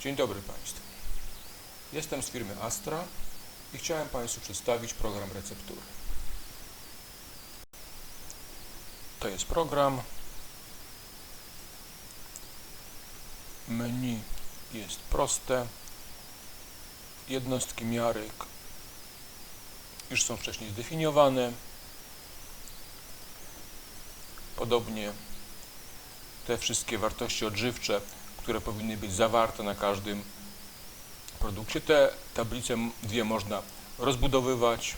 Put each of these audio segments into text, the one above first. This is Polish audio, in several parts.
Dzień dobry Państwu. Jestem z firmy Astra i chciałem Państwu przedstawić program receptury. To jest program. Menu jest proste. Jednostki miarek już są wcześniej zdefiniowane. Podobnie te wszystkie wartości odżywcze, które powinny być zawarte na każdym produkcie. Te tablice dwie można rozbudowywać.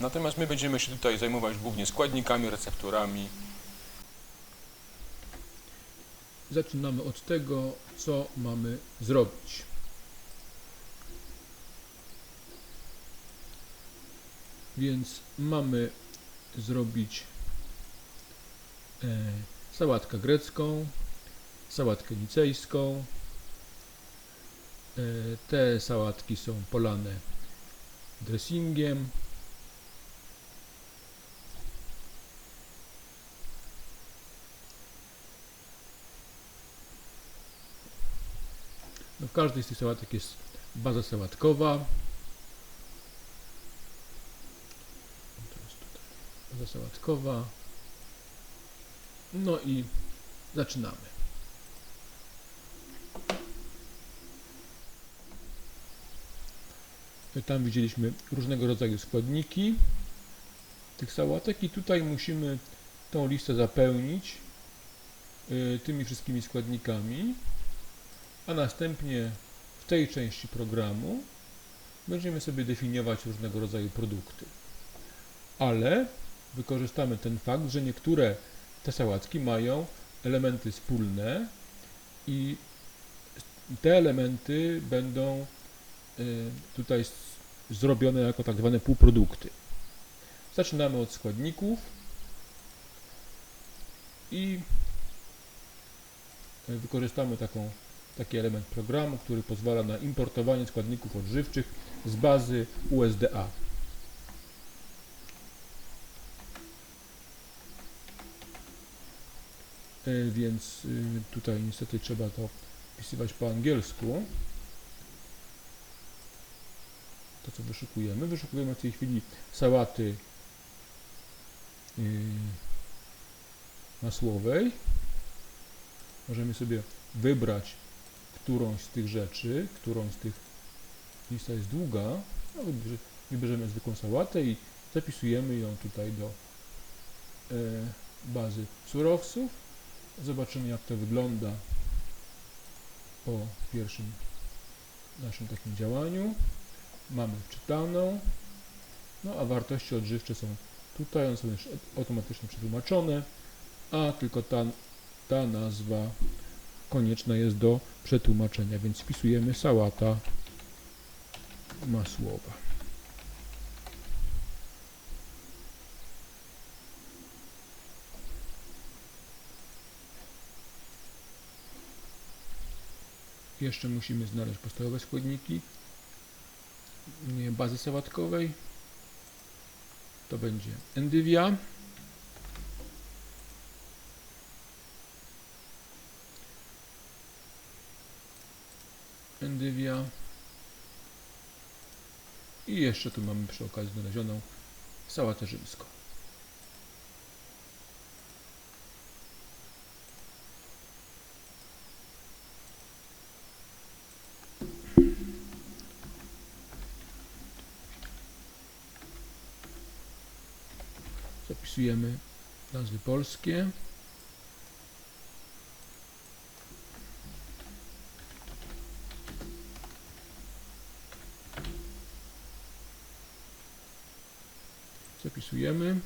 Natomiast my będziemy się tutaj zajmować głównie składnikami, recepturami. Zaczynamy od tego, co mamy zrobić. Więc mamy zrobić e, sałatkę grecką, sałatkę nicejską. E, te sałatki są polane dressingiem. No w każdej z tych sałatek jest baza sałatkowa. Baza sałatkowa. No i zaczynamy. Tam widzieliśmy różnego rodzaju składniki tych sałatek i tutaj musimy tą listę zapełnić y, tymi wszystkimi składnikami a następnie w tej części programu będziemy sobie definiować różnego rodzaju produkty. Ale wykorzystamy ten fakt, że niektóre te sałatki mają elementy wspólne i te elementy będą y, tutaj zrobione jako tak zwane półprodukty. Zaczynamy od składników i y, wykorzystamy taką taki element programu, który pozwala na importowanie składników odżywczych z bazy USDA. Więc y, tutaj niestety trzeba to wpisywać po angielsku. To co wyszukujemy? Wyszukujemy w tej chwili sałaty y, masłowej. Możemy sobie wybrać którąś z tych rzeczy, którąś z tych lista jest długa, no, wybierze- wybierzemy zwykłą sałatę i zapisujemy ją tutaj do e, bazy surowców. Zobaczymy jak to wygląda po pierwszym naszym takim działaniu. Mamy wczytaną, no a wartości odżywcze są tutaj, one są już automatycznie przetłumaczone, a tylko ta, ta nazwa konieczna jest do przetłumaczenia, więc wpisujemy sałata masłowa. Jeszcze musimy znaleźć podstawowe składniki bazy sałatkowej. To będzie endywia. endywia. I jeszcze tu mamy przy okazji znalezioną sałatę rzymską. Zapisujemy nazwy polskie. Zapisujemy.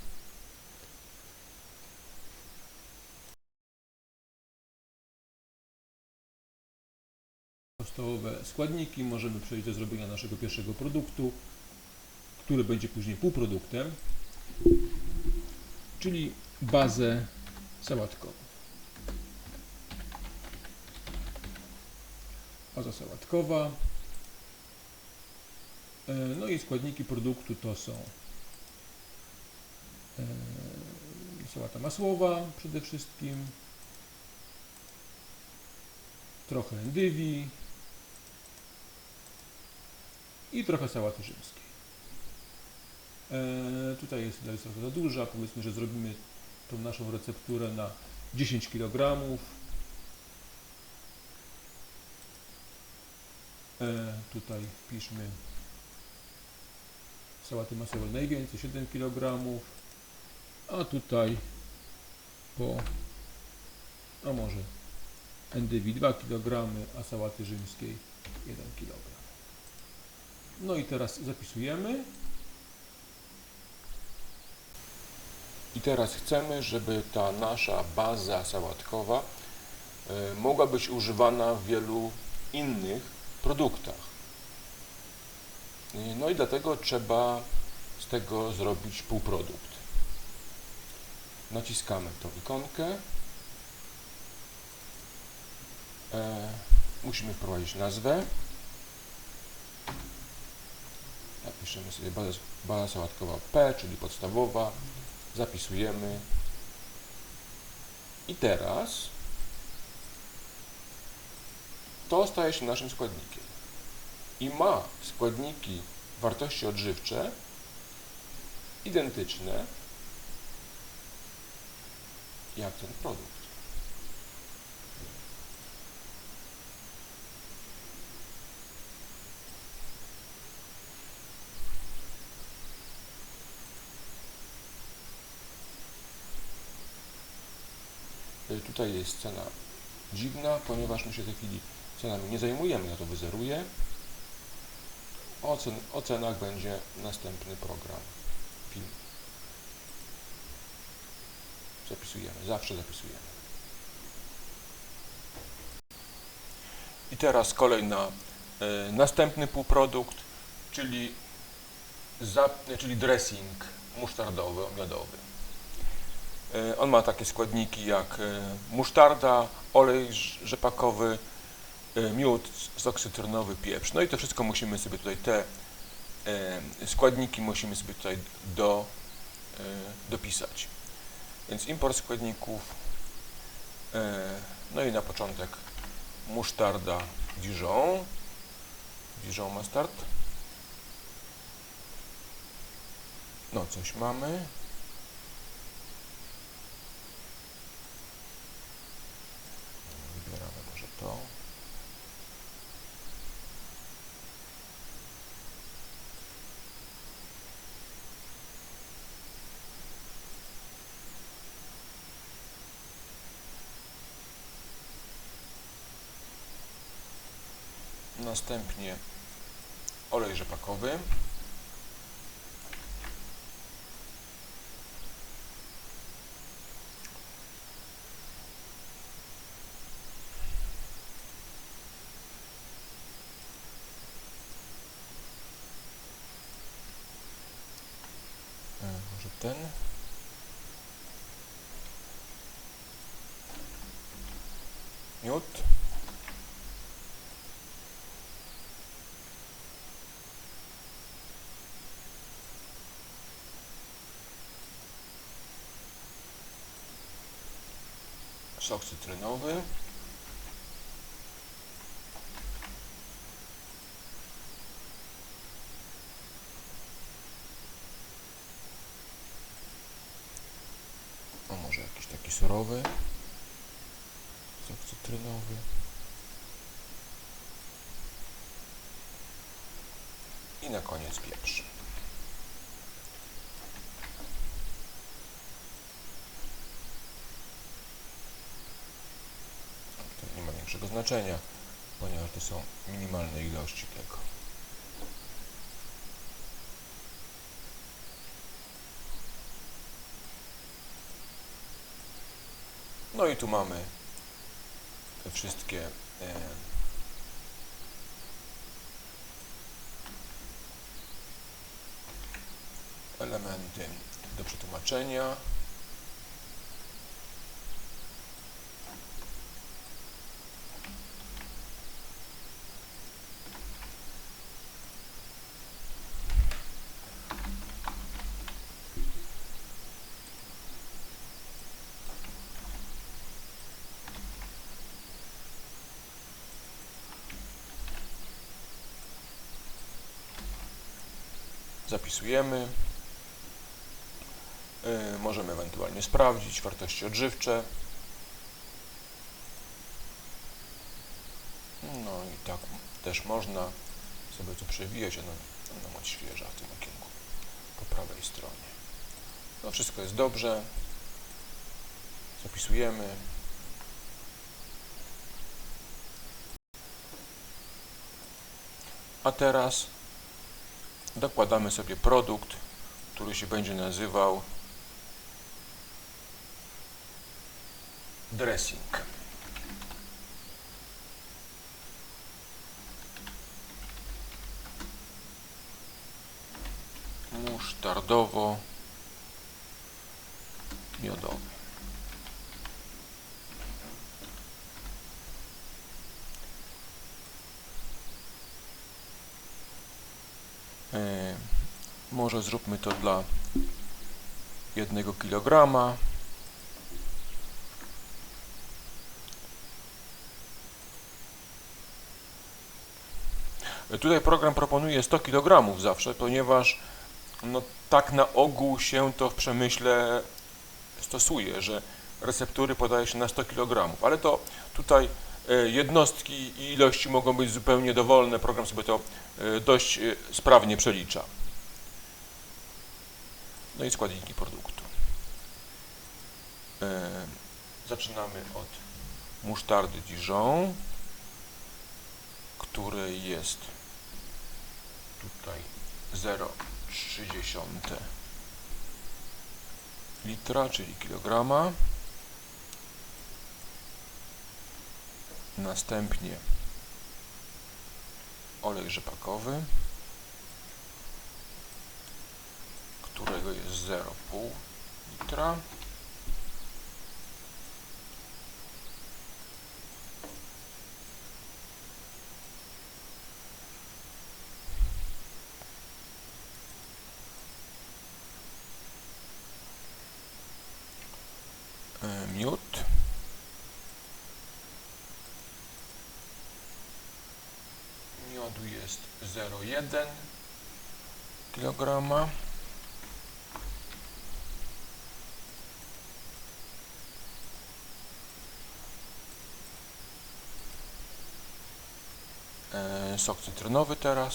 Podstawowe składniki. Możemy przejść do zrobienia naszego pierwszego produktu, który będzie później półproduktem, czyli bazę sałatkową. Baza sałatkowa. E, No i składniki produktu to są e, sałata masłowa przede wszystkim, trochę endywi i trochę sałaty rzymskiej. E, tutaj jest, tutaj trochę za duża, powiedzmy, że zrobimy tą naszą recepturę na 10 kg. E, tutaj wpiszmy sałaty masowej najwięcej, 7 kg, a tutaj po, a może endywi 2 kg, a sałaty rzymskiej 1 kg. No i teraz zapisujemy. I teraz chcemy, żeby ta nasza baza sałatkowa e, mogła być używana w wielu innych produktach. E, No i dlatego trzeba z tego zrobić półprodukt. Naciskamy tą ikonkę. E, musimy wprowadzić nazwę. Napiszemy sobie baza, baza sałatkowa P, czyli podstawowa zapisujemy. I teraz to staje się naszym składnikiem. I ma składniki wartości odżywcze identyczne jak ten produkt. Y, Tutaj jest cena dziwna, ponieważ my się w tej chwili cenami nie zajmujemy, ja to wyzeruję. O, cen, o cenach będzie następny program, film. Zapisujemy, zawsze zapisujemy. I teraz kolejna, y, następny półprodukt, czyli, czyli dressing musztardowy, miodowy. E, On ma takie składniki jak e, musztarda, olej rzepakowy, e, miód, sok cytrynowy, pieprz. No i to wszystko musimy sobie tutaj, te składniki musimy sobie tutaj do, dopisać. Więc import składników, no i na początek musztarda Dijon, Dijon mustard. No coś mamy. Wybieramy może to. Następnie olej rzepakowy. E, Może ten. Miód. Sok cytrynowy. A może jakiś taki surowy. Sok cytrynowy. I na koniec pieprz. To nie ma większego znaczenia, ponieważ to są minimalne ilości tego. No i tu mamy te wszystkie e, elementy do przetłumaczenia. Zapisujemy. Yy, możemy ewentualnie sprawdzić wartości odżywcze. No i tak też można sobie tu przewijać, ona, ona odświeża w tym okienku po prawej stronie. No wszystko jest dobrze. Zapisujemy. A teraz dokładamy sobie produkt, który się będzie nazywał dressing. Musztardowo miodowy. E, może zróbmy to dla jednego kilograma. Tutaj program proponuje 100 kg zawsze, ponieważ no, tak na ogół się to w przemyśle stosuje, że receptury podaje się na 100 kg, ale to tutaj e, jednostki i ilości mogą być zupełnie dowolne, program sobie to e, dość e, sprawnie przelicza. No i składniki produktu. E, Zaczynamy od musztardy Dijon, której jest tutaj 0,3 litra, czyli kilograma. Następnie olej rzepakowy, którego jest 0,5 litra. E, Miód. Miodu jest 0,1 kg. E, Sok cytrynowy teraz.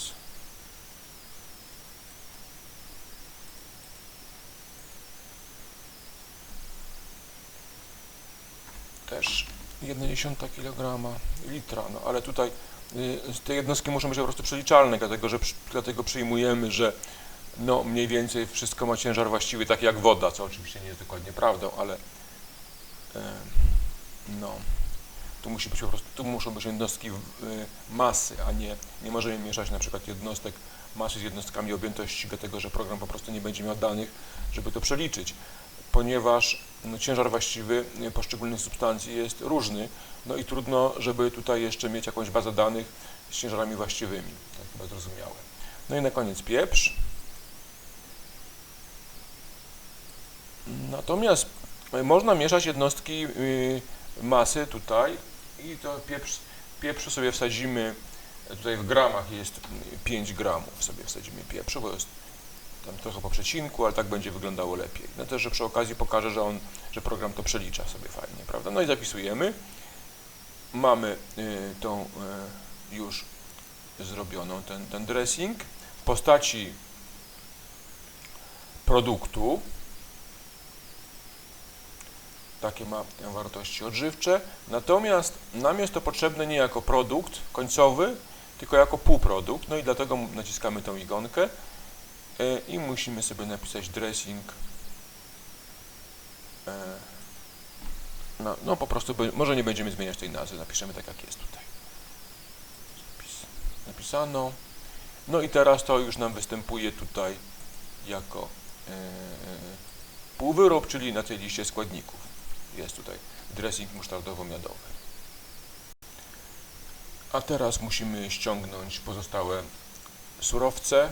Też 1,1 kg litra, no ale tutaj y, te jednostki muszą być po prostu przeliczalne, dlatego że dlatego przyjmujemy, że no mniej więcej wszystko ma ciężar właściwy, tak jak woda, co oczywiście nie jest dokładnie prawdą, ale e, no tu musi być po prostu, tu muszą być jednostki y, masy, a nie, nie możemy mieszać na przykład jednostek masy z jednostkami objętości, dlatego że program po prostu nie będzie miał danych, żeby to przeliczyć, ponieważ no, ciężar właściwy poszczególnych substancji jest różny, no i trudno, żeby tutaj jeszcze mieć jakąś bazę danych z ciężarami właściwymi, tak chyba zrozumiałe. No i na koniec pieprz. Natomiast y, można mieszać jednostki y, masy tutaj i to pieprz, pieprzu sobie wsadzimy, tutaj w gramach jest y, 5 gramów sobie wsadzimy pieprzu, bo jest tam trochę po przecinku, ale tak będzie wyglądało lepiej. No też, że przy okazji pokażę, że on, że program to przelicza sobie fajnie, prawda? No i zapisujemy. Mamy y, tą y, już zrobioną ten, ten dressing w postaci produktu. Takie ma wartości odżywcze. Natomiast nam jest to potrzebne nie jako produkt końcowy, tylko jako półprodukt. No i dlatego naciskamy tą igonkę e, i musimy sobie napisać dressing. E, no, no po prostu, może nie będziemy zmieniać tej nazwy, napiszemy tak jak jest tutaj. Napisano. No i teraz to już nam występuje tutaj jako e, półwyrób, czyli na tej liście składników. Jest tutaj dressing musztardowo-miodowy. A teraz musimy ściągnąć pozostałe surowce e,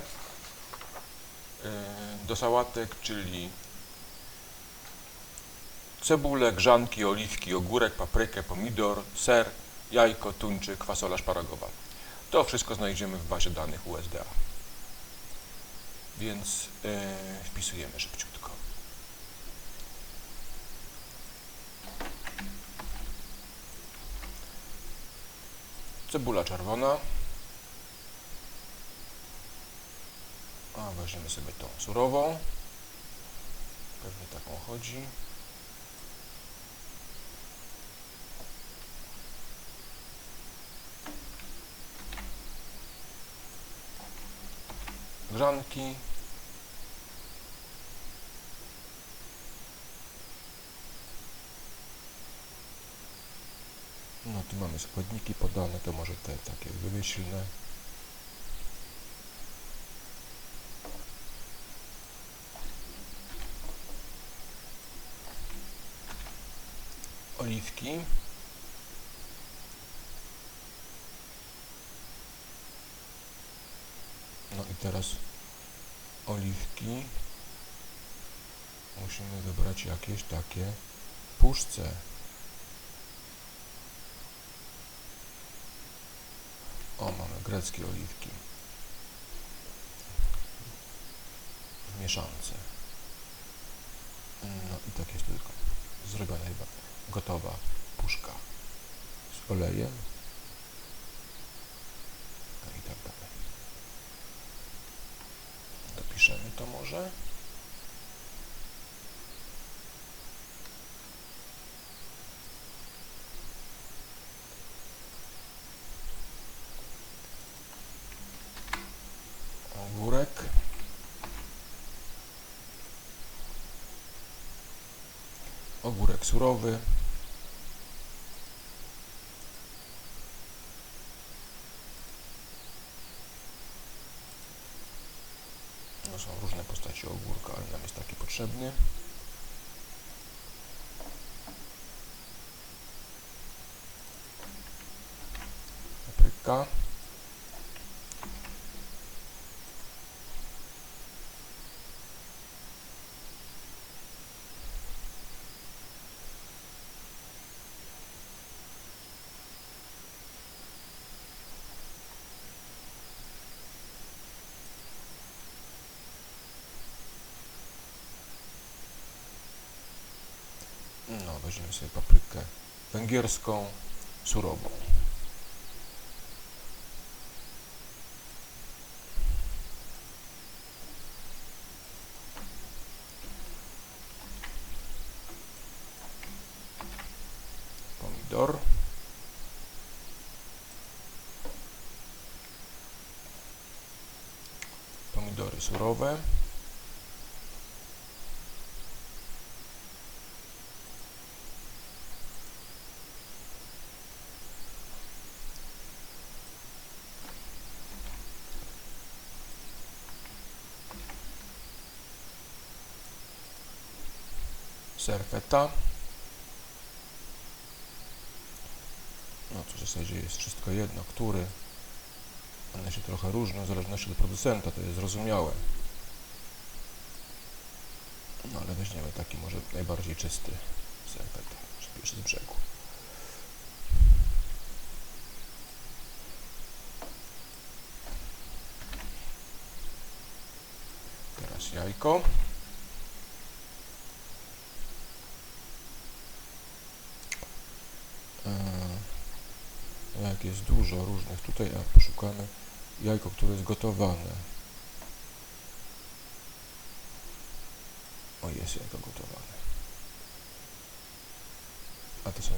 do sałatek, czyli cebulę, grzanki, oliwki, ogórek, paprykę, pomidor, ser, jajko, tuńczyk, fasola szparagowa. To wszystko znajdziemy w bazie danych USDA. więc e, wpisujemy szybciutko. Cebula czerwona. A weźmiemy sobie tą surową. Pewnie taką chodzi. Grzanki. No tu mamy składniki podane, to może te takie wymyślne. Oliwki. No i teraz oliwki. Musimy wybrać jakieś takie puszce. O, mamy greckie oliwki. W mieszance. No i tak jest tylko zrobiona chyba gotowa puszka z olejem. No i tak dalej. Dopiszemy to może. Ogórek. Ogórek surowy. No są różne postaci ogórka, ale nam jest taki potrzebny. Papryka. No, weźmiemy sobie paprykę węgierską, surową. Pomidor. Pomidory surowe. No to w zasadzie jest wszystko jedno, który. One się trochę różnią w zależności od producenta, to jest zrozumiałe. No ale weźmiemy taki może najbardziej czysty serfet, pierwszy z brzegu. Teraz jajko. Jak jest dużo różnych tutaj, a poszukamy jajko, które jest gotowane. O, jest jajko gotowane. A to, są,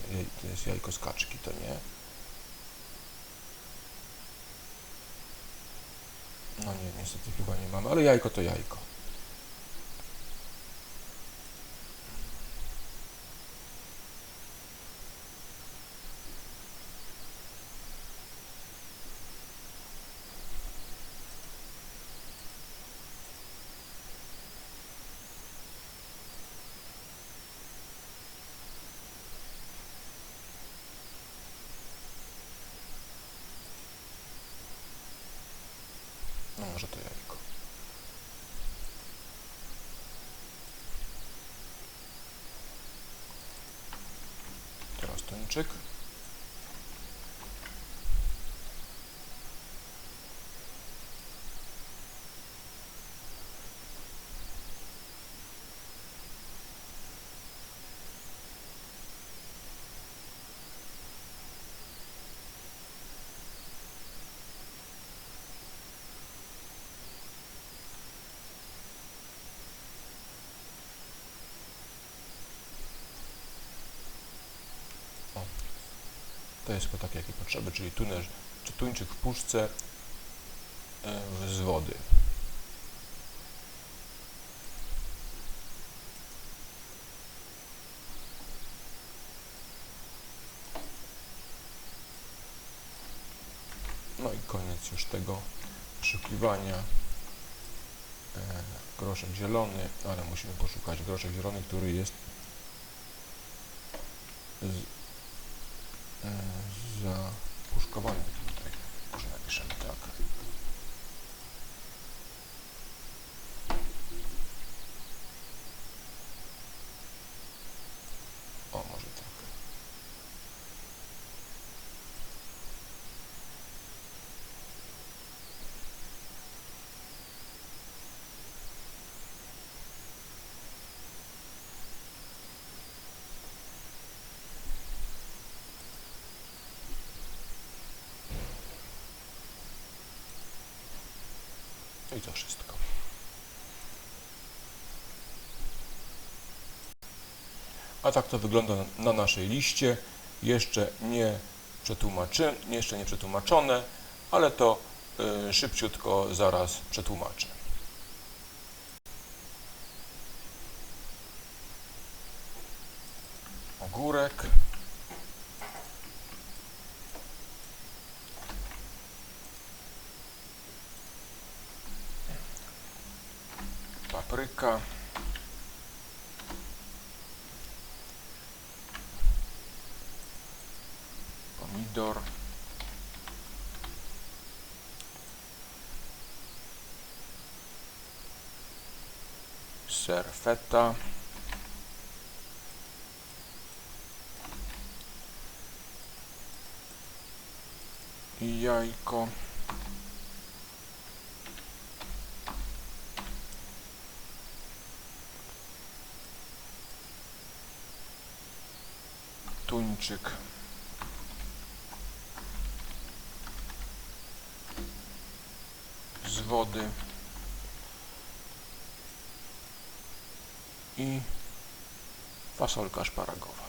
to jest jajko z kaczki, to nie? No nie, niestety chyba nie mamy, ale jajko to jajko. No może to jajko. Teraz po takie jakie potrzeby, czyli tuner, czy tuńczyk w puszce z wody. No i koniec już tego wyszukiwania. E, groszek zielony, ale musimy poszukać groszek zielony, który jest z, e, zapuszkowany. Tutaj może napiszemy tak. O, może tak. No I to wszystko. A tak to wygląda na naszej liście. Jeszcze nie przetłumaczy, jeszcze nie przetłumaczone, ale to y, szybciutko zaraz przetłumaczę. Ogórek. Papryka. Pomidor. Ser feta. Tuńczyk. Z wody. I fasolka szparagowa.